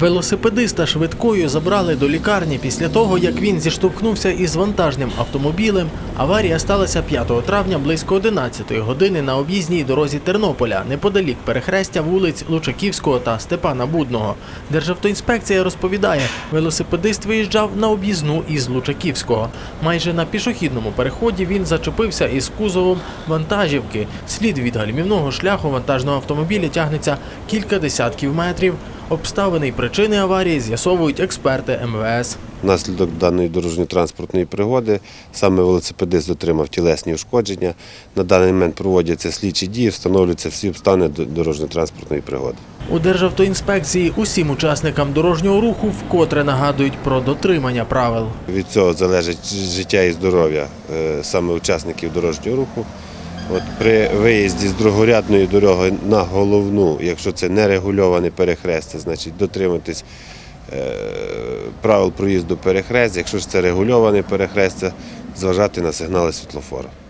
Велосипедиста швидкою забрали до лікарні після того, як він зіштовхнувся із вантажним автомобілем. Аварія сталася 5 травня близько 11 години на об'їзній дорозі Тернополя, неподалік перехрестя вулиць Лучаківського та Степана Будного. Державтоінспекція розповідає, велосипедист виїжджав на об'їзну із Лучаківського. Майже на пішохідному переході він зачепився із кузовом вантажівки. Слід від гальмівного шляху вантажного автомобіля тягнеться кілька десятків метрів. Обставини і причини аварії з'ясовують експерти МВС. Внаслідок даної дорожньо-транспортної пригоди саме велосипедист отримав тілесні ушкодження. На даний момент проводяться слідчі дії, встановлюються всі обставини дорожньо-транспортної пригоди. У Державтоінспекції усім учасникам дорожнього руху вкотре нагадують про дотримання правил. Від цього залежить життя і здоров'я е, саме учасників дорожнього руху. От при виїзді з другорядної дороги на головну, якщо це не регульоване перехрестя, значить дотриматись е, правил проїзду перехрест. Якщо ж це регульоване перехрестя, зважати на сигнали світлофора.